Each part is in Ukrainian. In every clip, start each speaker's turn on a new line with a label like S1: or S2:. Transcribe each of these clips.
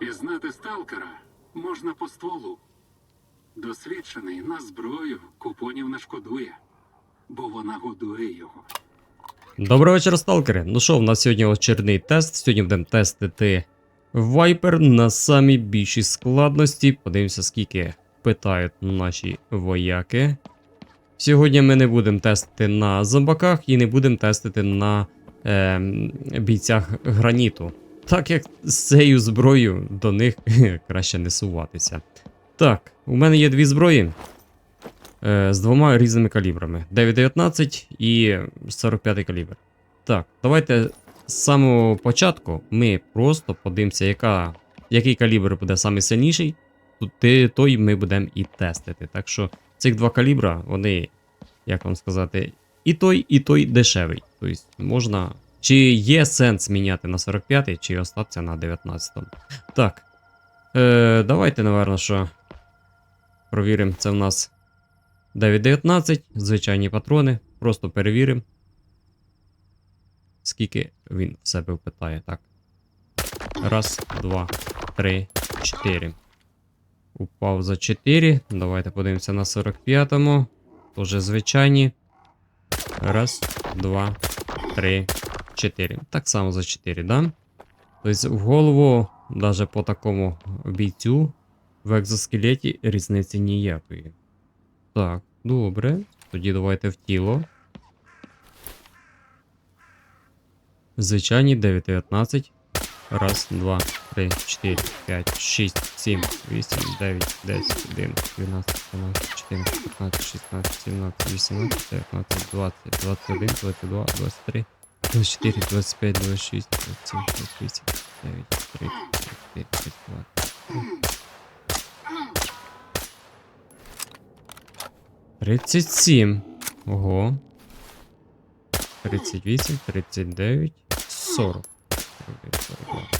S1: Пізнати сталкера можна по стволу. Досвідчений на зброю купонів не шкодує, бо вона годує його.
S2: Доброго вечора, сталкери. Ну що, в нас сьогодні очередний тест. Сьогодні будемо тестити Viper на самій більшій складності. Подивимося, скільки питають наші вояки. Сьогодні ми не будемо тестити на зомбаках і не будемо тестити на ем, бійцях граніту. Так як з цією зброєю до них краще не суватися. Так, у мене є дві зброї. Е, з двома різними калібрами: 9.19 і 45 калібр. Так, давайте з самого початку ми просто подивимося, яка, який калібр буде найсильніший, то- той ми будемо і тестити. Так що цих два калібра, вони, як вам сказати, і той, і той дешевий. Тобто можна. Чи є сенс міняти на 45-й, чи остатися на 19-му. Так. Е, давайте, напевно, що провіримо. Це в нас 9.19, звичайні патрони. Просто перевіримо. Скільки він в себе впитає. Так. Раз, два, три, чотири. Упав за 4. Давайте подивимося на 45-му. Тоже звичайні. Раз, два, три, чотири. Так само за 4, да? Тобто в голову, навіть по такому бійцю, в екзоскелеті різниці ніякої. Так, добре. Тоді давайте в тіло. Звичайні 9.19. Раз, два, три, чотири, п'ять, шість, сім, вісім, дев'ять, десять, одинадцять, дванадцять, тринадцять, чотирнадцять, п'ятнадцять, шістнадцять, сімнадцять, вісімнадцять, дев'ятнадцять, двадцять, двадцять один, двадцять два, двадцять три, двадцять чотири, двадцять п'ять, двадцять шість, двадцять сім, двадцять вісім, дев'ять, тридцять, тридцять п'ять, тридцять два. Тридцять сім. Ого. Тридцять вісім, тридцять дев'ять, сорок. 41, 42,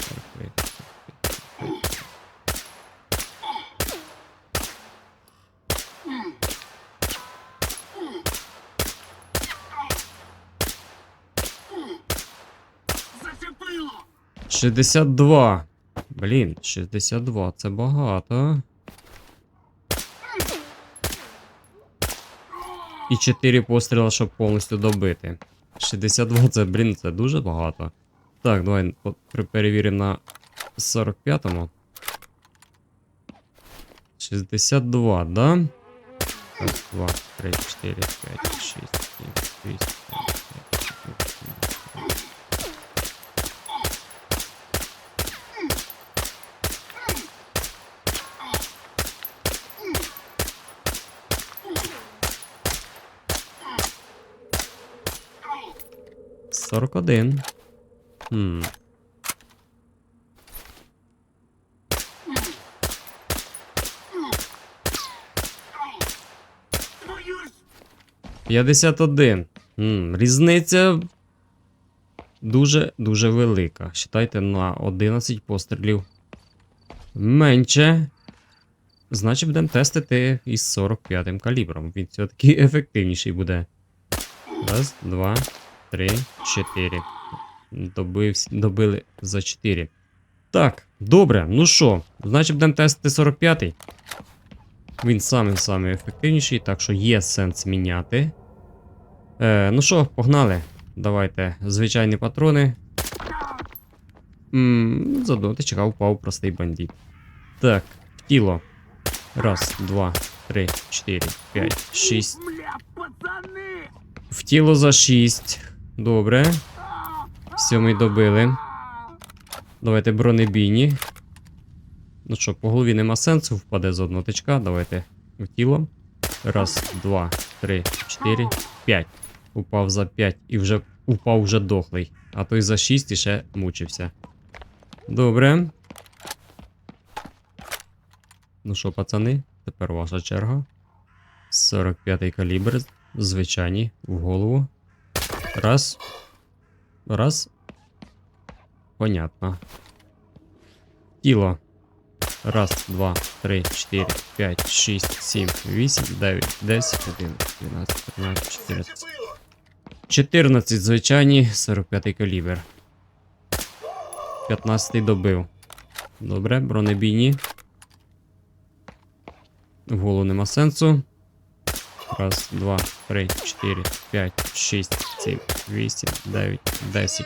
S2: 62. Блін, 62, це багато. І 4 постріла, щоб повністю добити. 62, це, блін, це дуже багато. Так, давай перевіримо на 45-му. 62, да? 1, 2, 3, 4, 5, 6, 7, 8, 41. Хм. 51. Хм. Різниця дуже-дуже велика. Считайте на 11 пострілів. Менше. Значить, будемо тестити із 45 калібром. Він все-таки ефективніший буде. Раз, два, три, чотири. Добивсь, добили за 4. Так, добре, ну що, значить будемо тестити 45-й. Він самий самий ефективніший, так що є сенс міняти. Е, ну що, погнали. Давайте звичайні патрони. Ммм, за одного тичка упав простий бандит. Так, тіло. Раз, два, три, чотири, п'ять, шість. В тіло за 6. Добре. Сьомий добили. Давайте бронебійні. Ну що, по голові нема сенсу, впаде з одного тичка. Давайте в тіло. Раз, два, три, чотири, п'ять. Упав за 5 і вже упав вже дохлий. А той за 6 і ще мучився. Добре. Ну що, пацани, тепер ваша черга. 45-й калібр. Звичайні, в голову. Раз. Раз. Понятно. Тіло. Раз, два, три, чотири, п'ять, шість, сім, вісім, дев'ять, десять, одинадцять, дванадцять, тринадцять, чотирнадцять. 14 звичайні, 45 калібр. 15 добив. Добре, бронебійні. В голову нема сенсу. Раз, два, три, чотири, п'ять, шість, сім, вісім, дев'ять, десять.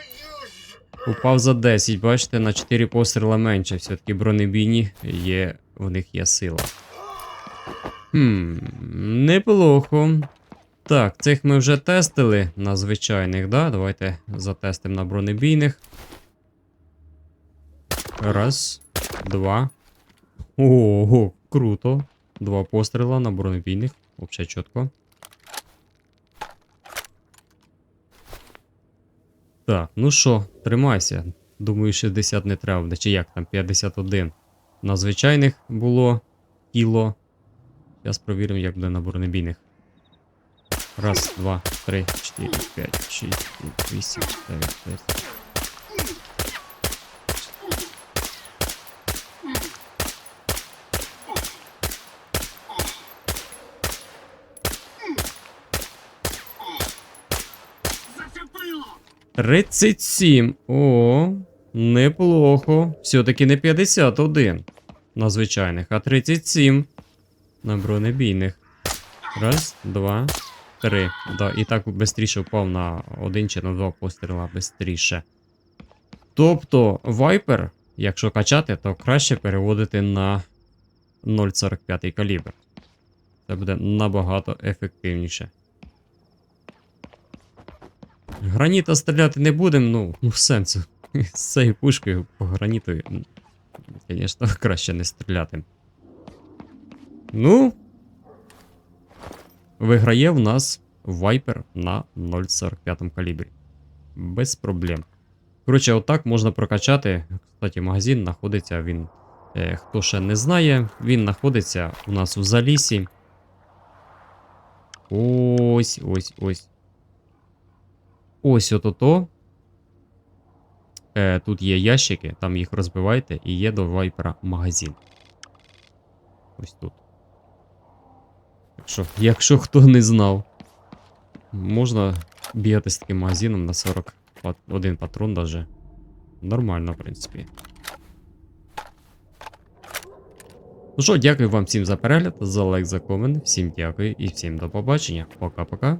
S2: Упав за 10, бачите, на 4 постріла менше. Все-таки бронебійні є, в них є сила. Хм, неплохо. Так, цих ми вже тестили на звичайних, да? Давайте затестимо на бронебійних. Раз, два. Ого, круто. Два постріла на бронебійних. Взагалі чітко. Так, ну що, тримайся. Думаю, 60 не треба. Чи як там 51. На звичайних було кіло. Зараз провіримо, як буде на бронебійних. Раз, два, три, чотири, п'ять, шість, сім, вісім, дев'ять, десять. 37. О, неплохо. Все-таки не 51 на звичайних, а 37 на бронебійних. Раз, два, три. Да, і так швидше впав на один чи на два постріла швидше. Тобто, Viper, якщо качати, то краще переводити на 0,45 калібр. Це буде набагато ефективніше. Граніта стріляти не будемо, ну, ну сенсу. З цією пушкою по граніту, звісно, краще не стріляти. Ну. Виграє в нас Viper на 0,45 калібрі. Без проблем. Коротше, отак можна прокачати. Кстати, магазин знаходиться він. Е, хто ще не знає, він знаходиться у нас в залісі. Ось, ось, ось. Ось ото. Е, тут є ящики, там їх розбивайте, і є до вайпера магазин. Ось тут. Якщо, якщо хто не знав, можна бігати з таким магазином на 41 патрон даже. Нормально, в принципі. Ну що, дякую вам всім за перегляд, за лайк, за комент. Всім дякую і всім до побачення. Пока-пока.